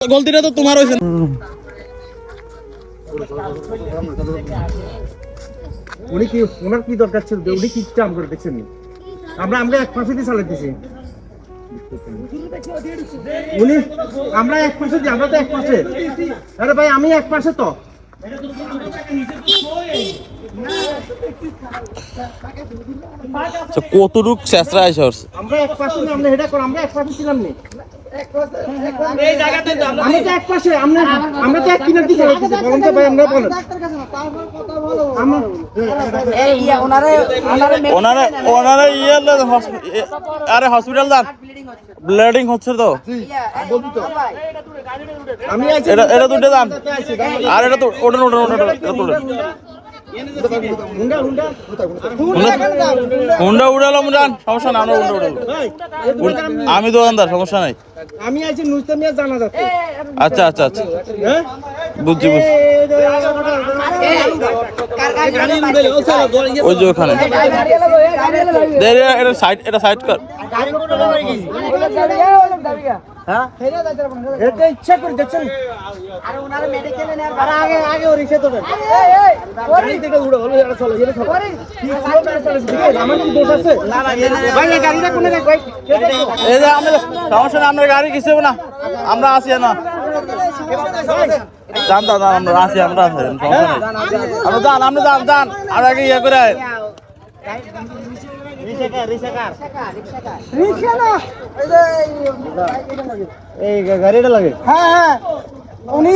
গলতিটা তো তোমার হয়েছে। উনি কি ওনার কি দরকার ছিল? উনি কি কাম করে দেখছেন আমরা আমরা এক পাশে দিয়ে চালাইতেছি উনি আমরা এক পাশে দিই আমরা তো এক পাশে। আরে ভাই আমি এক পাশে তো। আচ্ছা, কতটুক চেষ্টা আছে আমরা এক পাশে আমরা হেডা কর আমরা এক পাশে ছিলাম নি। আমরা আমরা তো এক কিনার দিকে বলেন তো ভাই আমরা বলেন আমরা ওনারা ওনারা ইয়ে লে- হস- এ- আরে হসপিটাল যান ব্লিডিং হচ্ছে তো আমি এটা এটা দুটো যান আর এটা তো ওটা ওটা ওটা এটা তুলে হুন্ডা উড়ালাম উড়ান। সমস্যা না আমরা হুন্ডা উড়ালাম আমি দোকানদার সমস্যা নাই। আমি আছি নুস্তামিয়া মিয়া জানা যাচ্ছে আচ্ছা আচ্ছা আচ্ছা। হ্যাঁ? বুঝছি বুঝছি ওই যে ওখানে এটা সাইড এটা সাইড কর ইচ্ছা দেখছেন? আমার গাড়ি কিছু না আমরা আছি না যান যান আমরা আছি আমরা আছি আমরা যান আপনি যান যান আর আগে ইয়ে করে এই গা- গাড়িটা লাগে। হ্যাঁ হ্যাঁ। উনি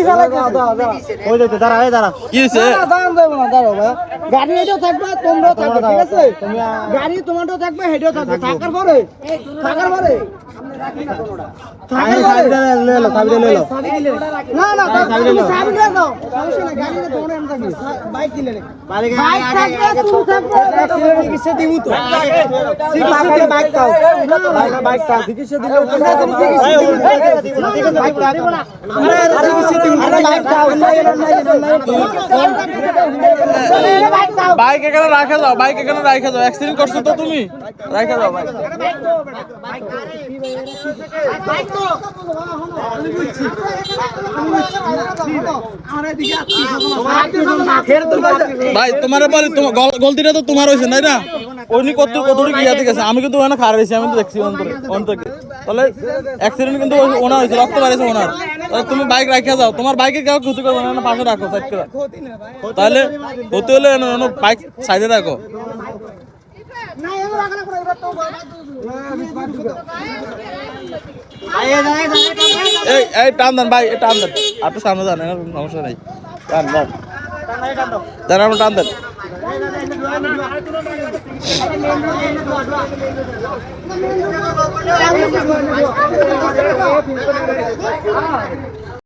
ওই দেখতে দাঁড়া এই দাঁড়া। কি হয়েছে? দাঁড়ান দেবো না দাঁড়াও ভাই। গাড়ি এটাও থাকবে তোমরাও থাকবে ঠিক আছে? গাড়ি তোমারটাও থাকবে হেডেও থাকবে থাকার পরে থাকার পরে। বাইক এখানে রাখা যাও বাইক এখানে রাখা যাও অ্যাক্সিডেন্ট করছ তো তুমি? রাখা যাও বাইক ভাই, তোমার বাড়ি গলতিটা তো তোমার হয়েছে তাই না? উনি কত কতটুকু ইয়াতে গেছে আমি কিন্তু ওখানে খারাপ হয়েছি আমি তো দেখছি অন্তরে অন্তরে তাহলে অ্যাক্সিডেন্ট কিন্তু ওনার হয়েছে রক্ত বাড়িয়েছে ওনার। তাহলে তুমি বাইক রাখা যাও, তোমার বাইকে কেউ ক্ষতি করবে না পাশে রাখো সাইড করে। তাহলে হতে হলে বাইক সাইডে রাখো। এই টান দেন ভাই টান দেন। আপনি সামনে যান সমস্যা নেই। টান দেন দেন আপনি টান দেন।